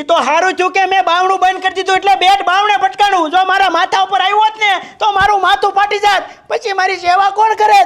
એ તો સારું થયું કે મેં બાવણું બંધ કરી દીધું એટલે બેટ બાવણે ભટકાણું. જો મારા માથા ઉપર આવ્યો હોત ને, તો મારું માથું ફાટી જાત. પછી મારી સેવા કોણ કરે?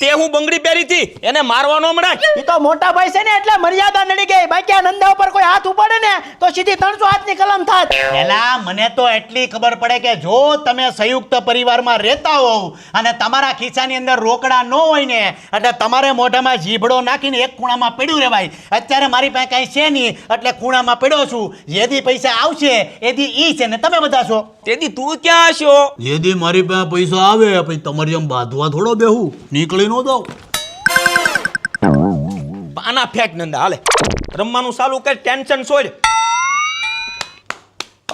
તે હું બંગડી પહેરી હતી એને મારવાનો હમણાં એ તો મોટા ભાઈ છે ને એટલે મર્યાદા નડી ગઈ. બાકી આ નંદા ઉપર કોઈ હાથ ઉપાડે ને તો સીધી ત્રણસો હાથની કલમ થાત. એલા મને તો એટલી ખબર પડે કે જો તમે સંયુક્ત પરિવારમાં રહેતા હોવ અને તમારા ખિસ્સાની અંદર રોકડા ન હોય ને એટલે તમારે મોઢામાં જીભડો નાખીને એક ખૂણામાં પડ્યું રહેવાય. અત્યારે મારી પાસે કાંઈ છે નહીં એટલે ખૂણામાં પડ્યો છું. જેથી પૈસા આવશે એથી ઈ છે ને તમે બધા છો? તેથી તું ક્યાં છો? જેથી મારી પાસે પૈસા આવે પછી તમારી જેમ બાંધવા થોડો બેહું. નીકળી ન દઉં? પાના ફેંક નંદા હાલે. રમવાનું ચાલુ કર ટેન્શન છોડ.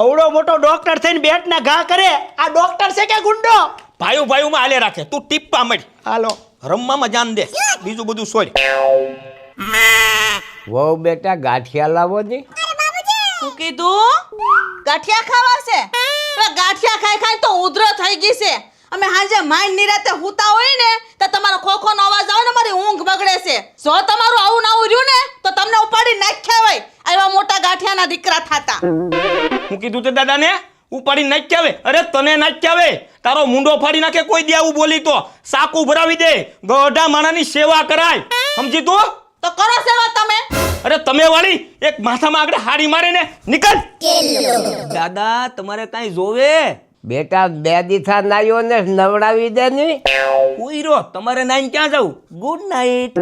અવડો મોટો ડોક્ટર થઈને બેટ ના ઘા કરે. આ ડોક્ટર છે કે ગુંડો? ભાઈઓ માં હાલે રાખે તું ટીપ્પા મળી. હાલો. રમવામાં જાન દે બીજું બધું છોડ. વહુ બેટા ગાંઠિયા લાવો ને. શું કીધું? ગાંઠિયા ખાવા છે? ગાંઠિયા ખાઈ ખાઈ તો ઉધરો થઈ ગઈ છે. અમે હાંજે માઇન્ડ નિરાતે હુતા હોય ને તો તમારો ખોખોનો અવાજ આવે ને મારી ઊંઘ બગડે છે. જો તમારું આવું નાવું રહ્યું ને તો તમને ઉપાડી નાખ્યા હોય. આવા મોટા ગાંઠિયાના દીકરા થાતા. હું કીધું તે દાદાને ઉપાડી નાખ્યા આવે અરે તને નાખ્યા આવે તારો મુંડો ફાડી નાખે કોઈ દે આવું બોલી તો. સાકું ભરાવી દે. ગોઢા માણાની સેવા કરાય. સમજી તું? તો કરો સેવા તમે. અરે તમે વાળી એક માથામાં આગળ હાડી મારે ને નીકળ. દાદા તમારે કાંઈ જોવે? બેટા બે દીથા નાયો ને નવડાવી દે ને. ઉઈરો તમારે નાઈન ક્યાં જવું ગુડ નાઈટ.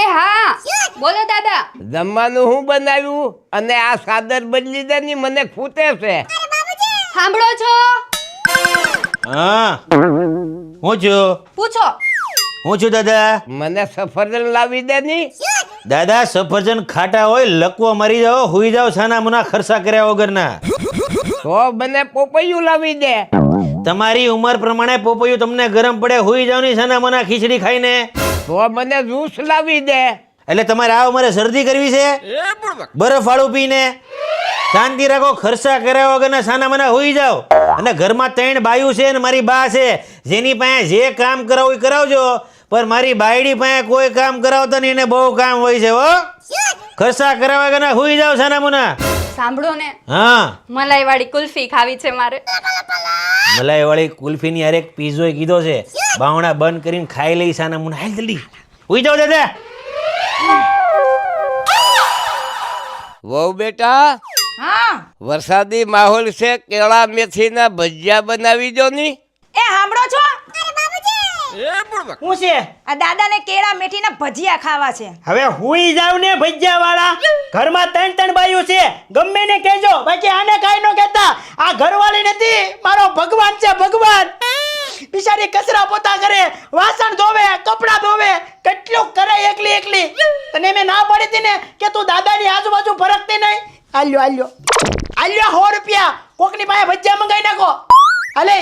એ હા બોલો દાદા. જમવાનું હું બનાવ્યું અને આ સાદર બદલી દે ની મને ખૂટે છે. સાંભળો છો? હા. હું છું? પૂછો. હું છું દાદા? મને સફરજન લાવી દે ની. દાદા સફરજન ખાટા હોય લકવો મરી જાઓ હુઈ જાઓ છાના મુના ખર્ચા કર્યા વગરના. તો મને પોપૈયું લાવી દે. તમારી ઉંમર પ્રમાણે પોપૈયું તમને ગરમ પડે હોઈ જાઓ ની છાના મુના ખીચડી ખાઈને? તો મને જ્યુસ લાવી દે. એટલે તમારે આ ઉંમરે શરદી કરવી છે? બરફ વાળું પીને શાંતિ રાખો ખર્ચા કર્યા વગરના સાના મના હોઈ જાઓ. અને ઘરમાં ત્રણ બાયું છે ને મારી બા છે જેની પાસે જે કામ કરાવવું એ કરાવજો. પણ મારી બાયડી પાસે કોઈ કામ કરાવતા નહીં એને બહુ કામ હોય છે હો. ખર્ચા કર્યા વગરના હુઈ જાવ છાના મુના. સાંભળો ને. હા. મલાઈ વાળી કુલ્ફી ખાવી છે મારે. મલાઈ વાળી કુલ્ફીની ની અરે પીઝો કીધો છે બાવણા બંધ કરીને ખાઈ લઈ સાના મુના. હાલ જલ્દી. હુઈ જાઓ દાદા. વહુ બેટા હા. વરસાદી માહોલ છે કેળા મેથીના ભજીયા બનાવી દો ની. એ સાંભળો છો? હું છે? આ દાદાને કેળા મેઠીના ભજીયા ખાવા છે. હવે હુઈ જાવ ને ભજીયા વાળા ઘરમાં ત્રણ ત્રણ બાયું છે. ગમે ને કહેજો. બાકી આને કાઈ નો કહેતા. આ ઘરવાળી નથી મારો ભગવાન છે ભગવાન. બિચારી કચરા પોતા કરે વાસણ ધોવે કપડા ધોવે કેટલું કરે એકલી એકલી. તને મેં ના પડી હતી ને કે તું દાદાની આજુબાજુ ફરકતી નહીં. આલ્યો આલ્યો. આલ્યો સો રૂપિયા. કોકની પાસે ભજીયા મંગાવી નાખો. હાલે.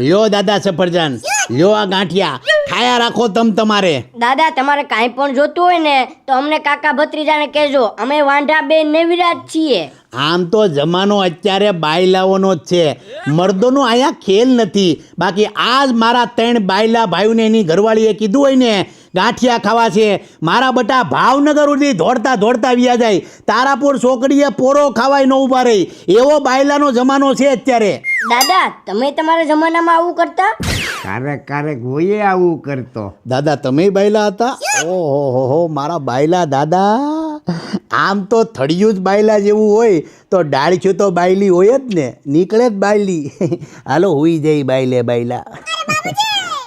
લ્યો દાદા સફરજન લ્યો આ ગાંઠિયા. ખાયા રાખો તમ તમારે. દાદા તમારે કાંઈ પણ જોતું હોય ને તો અમને કાકા ભત્રીજાને કહેજો. અમે વાંઢા બે નેવિરાજ છીએ. આમ તો જમાનો અત્યારે બાયલાઓનો જ છે. મર્દોનો અહીંયા ખેલ નથી. બાકી આજ મારા ત્રણ બાયલા ભાઈઓને એની ઘરવાળીએ કીધું હોય ને ગાંઠિયા ખાવા છે. મારા બટા ભાવનગર સુધી દોડતા દોડતા વ્યા જાય. તારાપુર છોકરીએ પોરો ખાવાય ન ઊભા રહી. એવો બાયલાનો જમાનો છે અત્યારે. દાદા તમે તમારા જમાનામાં આવું કરતા? ક્યારેક ક્યારેક હોઈએ આવું કરતો. દાદા તમે બાયલા હતા? ઓહો હો હો મારા બાયલા દાદા. આમ તો થળિયું જ બાયલા જેવું હોય તો ડાળખ્યું તો બાયલી હોય જ ને. નીકળે જ બાયલી. હાલો હુઈ જઈ બાયલે બાયલા.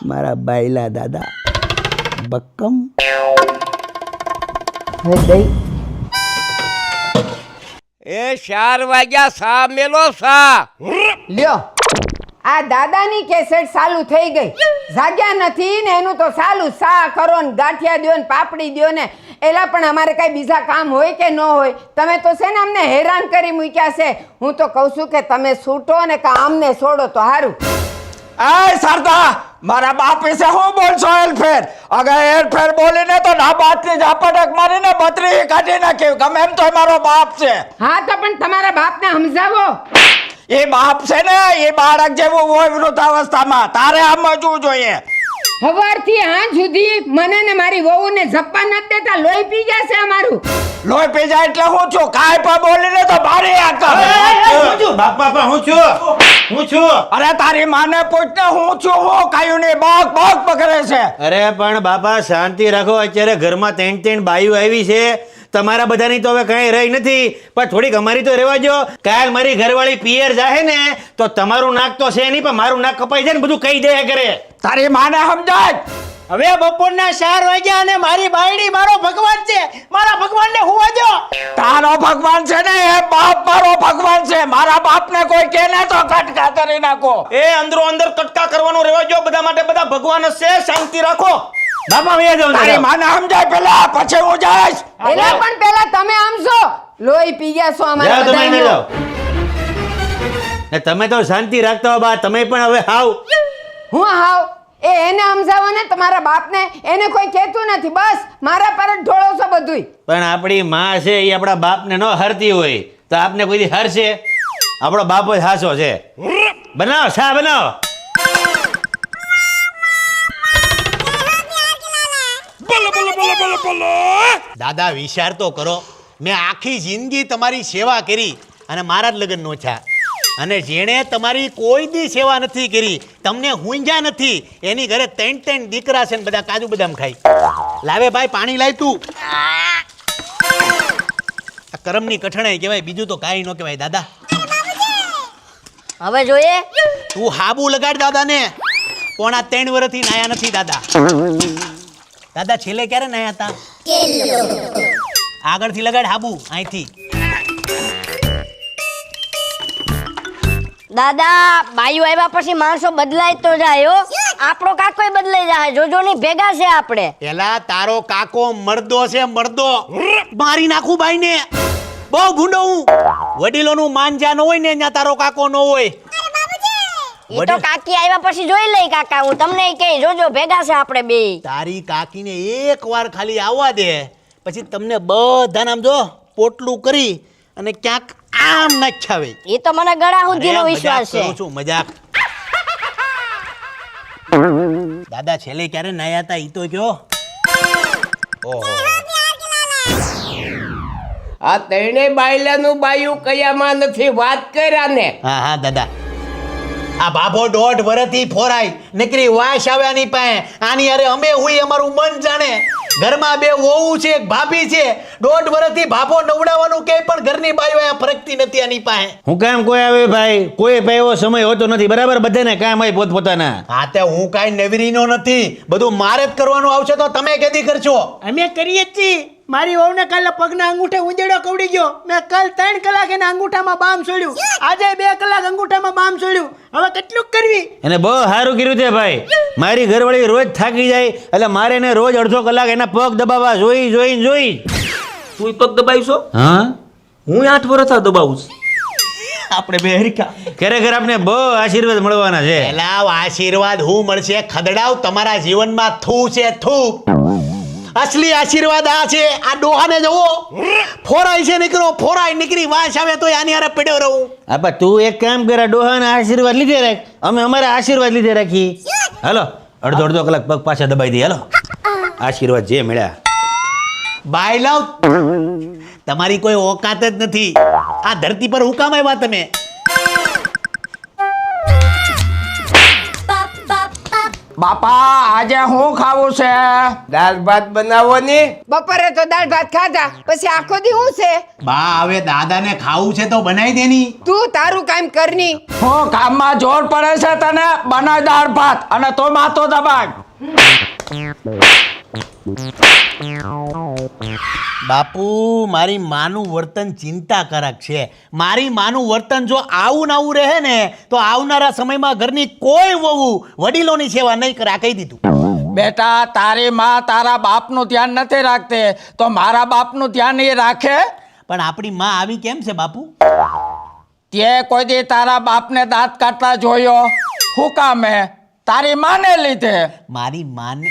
મારા બાયલા દાદા. બક્કમ. એ ચાર વાગ્યા સા મેલો સા. લ્યો. આ દાદાની કેસેટ ચાલુ થઈ ગઈ. જાગ્યા નથી ને એનું તો ચાલુ સા કરો ને ગાંઠિયા દો ને પાપડી દ્યો ને. એલા પણ અમારે કઈ બીજા કામ હોય કે ન હોય. તમે તો છે ને અમને હેરાન કરી મૂક્યા છે. હું તો કહું છું કે તમે છૂટો ને કે અમને છોડો તો સારું આ સરદા મારા બાપ વિશે હું બોલશો એલફેર અગર એલફેર બોલીને તો ના બાતની ઝાપટક મારીને બત્રી કાઢી નાખી ગમે એમ તો મારો બાપ છે. હા તો પણ તમારા બાપને સમજાવો. એ બાપ છે ને એ બાળક જેવું હોય વૃદ્ધાવસ્થામાં. તારે સમજવું જોઈએ. સવારથી હાંજ સુધી મને ને મારી વહુને ઝપ્પા નથી દેતા લોહી પી જશે અમારું. લોહી પી જાય એટલે હું છું? કાંઈ પણ બોલીને તો બારે આ બાપ બાપા બાપા હું છું? હું છું? અરે તારી માને પૂછને હું છું? હું કાયું નહીં બાગ બગ પકડે છે. અરે પણ બાપા શાંતિ રાખો. અત્યારે ઘરમાં ત્રણ ત્રણ બાયું આવી છે. તમારા બધાની તો હવે કઈ રહી નથી પણ થોડીક અમારી તો રહેવા દો કાલ મારી ઘરવાળી પિયર જાહે ને તો તમારું નાક તો છે નહીં પણ મારું નાક કપાઈ જાય ને બધું કહી દે કરે તારી માને સમજાય? હવે બપોરના ચાર વાગ્યા અને મારી બાયડી મારો ભગવાન છે. મારા ભગવાનને હુવા દો તારો ભગવાન છે ને એ બાપ મારો ભગવાન છે. મારા બાપને કોઈ કે ને તો કટકા કરી નાખો. એ અંદરો અંદર કટકા કરવાનું રહેવા જો બધા માટે બધા ભગવાન જ છે શાંતિ રાખો. બાપા વયા જાઓ તારી માને સમજાય પેલા પછી હું જઈશ. એલા પણ પેલા તમે આમ છો લોહી પી ગયા છો અમારા. જાઓ ને તમે તો શાંતિ રાખતા હો બા તમે પણ હવે હાવ. હું હાવ? એ એને સમજાવો ને તમારા બાપને. એને કોઈ કહેતું નથી. બસ મારા પર જ ઢોળો છો બધુંય. પણ આપણી માં છે એ આપણા બાપને ન હરતી હોય. તો આપને કોઈ હરશે? આપણો બાપ જ હાસો છે. બનાવો શા બનાવો. દાદા વિચાર તો કરો. મેં આખી જિંદગી તમારી સેવા કરી અને મારા જ લગ્ન નોછા અને જેણે તમારી કોઈ દી સેવા નથી કરી તમને હુંજા નથી એની ઘરે ત્રણ ત્રણ દીકરા છે ને બધા કાજુ બદામ ખાય લાવે ભાઈ પાણી લાય તું. આ કરમની કઠણાઈ કહેવાય બીજું તો કાંઈ ન કહેવાય દાદા. હવે જોઈએ. તું હાબુ લગાડ દાદાને. પોણા ત્રણ વર્ષથી નાયા નથી દાદા. દાદા છેલ્લે ક્યારે નાયા હતા? આગળથી લગાડ હાબુ અહીંથી. દાદા બાયુ આવ્યા પછી માણસો બદલાય તો જાય હો. આપણો કાકો બદલાઈ જાય જોજો ની ભેગા છે આપણે. પેલા તારો કાકો મરદો છે મરદો. મારી નાખું ભાઈને બહુ ભૂંડો હું. વડીલોનું માન જ્યાં ન હોય ને ત્યાં તારો કાકો ન હોય. એ તો કાકી આવ્યા પછી જોઈ લઈ કાકા હું તમને કહી જોજો ભેગા છે આપણે બે. તારી કાકીને એક વાર ખાલી આવવા દે. પછી તમને બધા નામ જો પોટલું કરી અને ક્યાંક આમ નાખ્યાવે એ તો મને ગળા સુધીનો વિશ્વાસ છે. છું મજાક. દાદા છેલ્લે ક્યારે નાયા હતા? ઈ તો કયો. ઓહો. આ ત્રણેય બાયલાનું બાયું કયામાં નથી? વાત કર્યા ને. હા હા દાદા. આ બાબો દોઢ વરથી ફોરાય. નીકળી વાસ આવે આની પાસે. આની અરે અમે હુઈ અમારું મન જાણે. ઘરમાં બે વહુ છે એક ભાભી છે. દોઢ વરથી ભાભો નવડાવવાનું કે પણ ઘરની બાયો આ ફરકતી નથી આની પાસે. હું કામ કોઈ આવે ભાઈ? કોઈ ભાઈ એવો સમય હોતો નથી. બરાબર? બધાને કામ હોય પોતપોતાના. હા તે હું કાંઈ નવીરીનો નથી. બધું મારે જ કરવાનું આવશે તો તમે કેદી કરશો? અમે કરીએ જ છીએ. મારી વહુને કાલે પગના અંગૂઠે ઉંદેડો કવડી ગયો. મેં કાલ ત્રણ કલાક એના અંગૂઠામાં બામ છોડ્યું આજે બે કલાક અંગૂઠામાં બામ છોડ્યું હવે કેટલું કરવી? એને બહુ સારું કર્યું છે ભાઈ. મારી ઘરવાળી રોજ થાકી જાય એટલે મારે એને રોજ અડધો કલાક એના પગ દબાવવા જોઈ જોઈ જોઈ. તું પગ દબાવીશો? હા? હું આઠ વર્ષ દબાવું આપણે બે હરિકા ખરેખર આપને બહુ આશીર્વાદ મળવાના છે. લાવ આશીર્વાદ હું મળશે. ખદડાવ તમારા જીવનમાં થૂ છે થૂ. અસલી આશીર્વાદ આ છે. આ ડોહાને જવો ફોરાય છે નીકળો ફોરાય નીકળી વાસ આવે તો આની હારે પડ્યો રહું. આપા તું એક કામ કર ડોહાના આશીર્વાદ લીધે રાખ. અમે અમારા આશીર્વાદ લીધે રાખી હાલો અડધો અડધો કલાક પગ પાછા દબાઈ દઈએ હાલો. આશીર્વાદ જે મળ્યા. બાય લવ તમારી કોઈ ઓકાત જ નથી. આ ધરતી પર હું કામ આવ્યા તમે. બાપા આજે હું ખાવું છે? દાળ ભાત બનાવો ને. બપોરે તો દાળ ભાત ખાધા પછી આખો દી હું છે? બા હવે દાદાને ખાવું છે તો બનાવી દેની તું તારું કામ કરની હું કામમાં જોર પડે છે તને? બનાવ દાળ ભાત અને તો માથો દબાણ બાપુ મારી માનું વર્તન ચિંતાકારક છે. મારી માનું વર્તન જો આવું ને આવું રહે ને તો આવનારા સમયમાં ઘરની કોઈ વહુ વડીલોની સેવા નહીં કરે આ કહી દીધું. બેટા તારી માં તારા બાપનું ધ્યાન નથી રાખતે. તો મારા બાપનું ધ્યાન એ રાખે? પણ આપણી માં આવી કેમ છે બાપુ? તે કોઈ દી તારા બાપને દાંત કાઢતા જોયો. હું કામે? તારી માને લીધે? મારી માને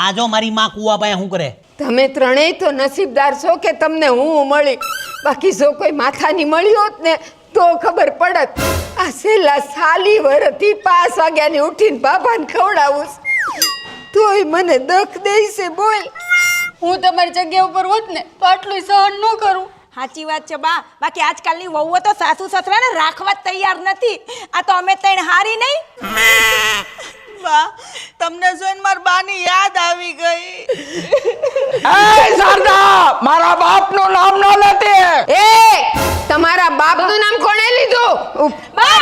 આ જો મારી માં કુવા શું કરે? તમે ત્રણેય તો નસીબદાર છો કે તમને હું મળી બાકી જો કોઈ માથાની મળી હોત ને તો ખબર પડત. આ છેલ્લા સાલી વરથી પાંચ વાગ્યાની ઉઠીને બાબાને ખવડાવું. તોય મને દખ દેશે બોલ. હું તમારી જગ્યા ઉપર હોત ને તો આટલું સહન ન કરું. સાચી વાત છે બા. બાકી આજકાલની વહુઓ તો સાસુ સસરાને રાખવા જ તૈયાર નથી. આ તો અમે તૈણ હારી નહીં. બા તમને જોઈને માર બાની યાદ આવી ગઈ. એ શારદા મારા બાપનું નામ ન લેતી. એ તમારા બાપનું નામ કોણે લીધું? ઉપ, બા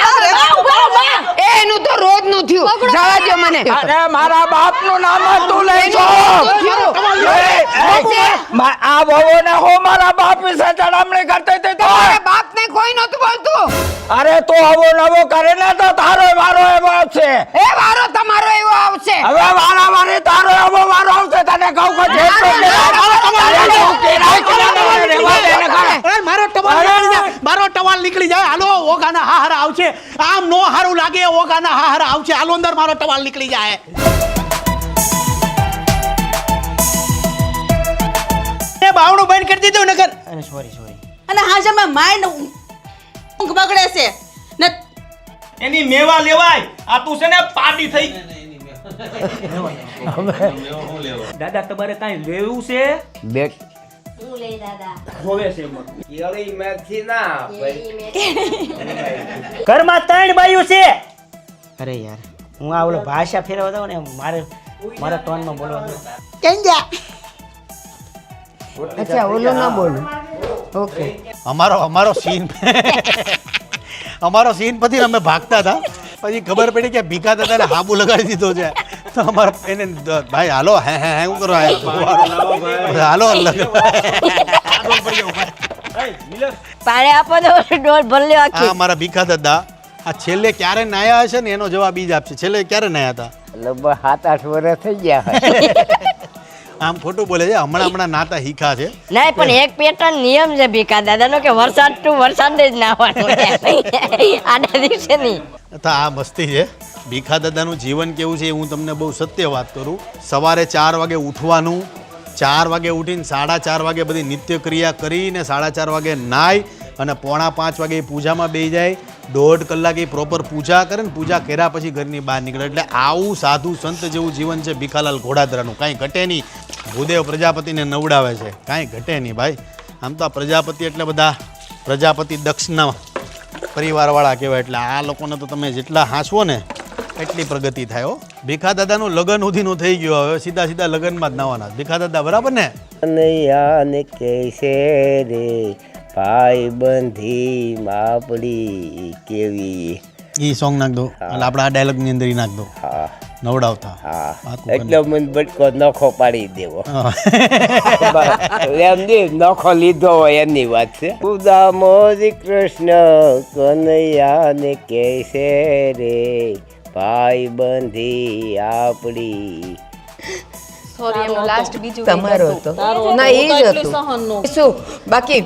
બા બા એ એનું તો રોજનું થયું. જવા દો મને. અરે મારા બાપનું નામ જ તું લઈ છો એ, એ, મા- આ વહુને હો મારા બાપ વિશે ચડામણી કરતી હતી તો? બાપને કોઈ નતું બોલતું. અરે તો આવો નવો કરે ને તો તારો મારો એવો છે. એ વારો તમારો એવો આવશે હવે વારા વારી તારો એવો વારો આવશે તને કહું કે જે મારો ટવાલ નીકળી જાય મારો ટવાલ નીકળી જાય. હાલો ઓગાના હાહારા આવશે. આમ નો હારું લાગે ઓગાના હાહારા આવશે. હાલો અંદર મારો ટવાલ નીકળી જાય. એ બાવણું બંધ કરી દીધું નગર અરે સોરી સોરી અને હા જમે માઇન્ડ ઊંઘ બગડે છે. ને એની મેવા લેવાય. આ તું છે ને પાડી થઈ દાદા તમારે કાંઈ લેવું છે? બેટ. ઘરમાં ત્રણ બાયું છે. અરે યાર હું આ ઓલો ભાષા ફેરવતો ને મારે મારા ટોનમાં બોલવા દો અચ્છા ઓલો ના બોલું. ઓકે. અમારો અમારો સીન અમારો સીન પછી અમે ભાગતા હતા. પછી ખબર પડી કે ભીખા દાદાને હાબુ લગાડી દીધો છે. તો અમારા એને ભાઈ હાલો હે હે હે હું કરો હાલો પાણી આપો તો ડોલ ભરી લ્યો આ આખી અમારા ભીખા દાદા. આ છેલ્લે ક્યારે નાયા હશે ને એનો જવાબ ઈ જ આપશે. છેલ્લે ક્યારે નાયા હતા? લગભગ સાત આઠ વર્ષ થઈ ગયા આમ ખોટું બોલે છે. હમણાં હમણાં નાતા હીખા છે. નહીં પણ એક પેટર્ન નિયમ છે ભીખા દાદાનો કે વરસાદ ટુ વરસાદ જ નાવાનું આના દિવસે નહીં. તો આ મસ્તી છે. ભીખા દાદાનું જીવન કેવું છે એ હું તમને બહુ સત્ય વાત કરું. સવારે ચાર વાગે ઉઠવાનું, ચાર વાગે ઉઠીને સાડા ચાર વાગે બધી નિત્યક્રિયા કરીને સાડા ચાર વાગે નાહી અને પોણા પાંચ વાગે એ પૂજામાં બેસી જાય. દોઢ કલાક એ પ્રોપર પૂજા કરે ને પૂજા કર્યા પછી ઘરની બહાર નીકળે. એટલે આવું સાધુ સંત જેવું જીવન છે ભીખાલાલ ઘોડાદરાનું. કાંઈ ઘટે નહીં. ભૂદેવ પ્રજાપતિને નવડાવે છે. કાંઈ ઘટે નહીં ભાઈ. આમ તો આ પ્રજાપતિ એટલે બધા પ્રજાપતિ દક્ષના પરિવારવાળા કહેવાય એટલે આ લોકોને તો તમે જેટલા હાંસવો ને એટલી પ્રગતિ થાય હો. ભીખા દાદાનું લગ્ન સુધીનું થઈ ગયું હવે સીધા સીધા લગ્નમાં જ નાવાના. ભીખા દાદા બરાબર ને? કનૈયાને કહેશે રે ભાઈ બંધી માપડી કેવી? એ સોંગ નાખ દો. એટલે આપણા આ ડાયલોગની અંદર નાખ દો. હા. નવડાવતા. હા. એટલે મને બટકો નખો પાડી દેવો. હા. એમ નહીં નખો લીધો હોય એની વાત છે. ખુદા મોરી કૃષ્ણ કનૈયાને કહેશે રે ભાઈ બંધી આપડી. સોરી એમનું લાસ્ટ બીજું તમારો હતો. ના એ જ હતું. શું બાકી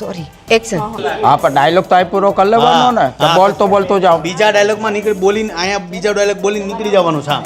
સોરી એક્શન હા પણ ડાયલોગ તો આ પૂરો કરી લેવાનો ને? તો. બોલતો બોલતો જાઓ. બીજા ડાયલોગમાં નીકળી બોલીને અહીંયા બીજા ડાયલોગ બોલીને નીકળી જવાનું છે.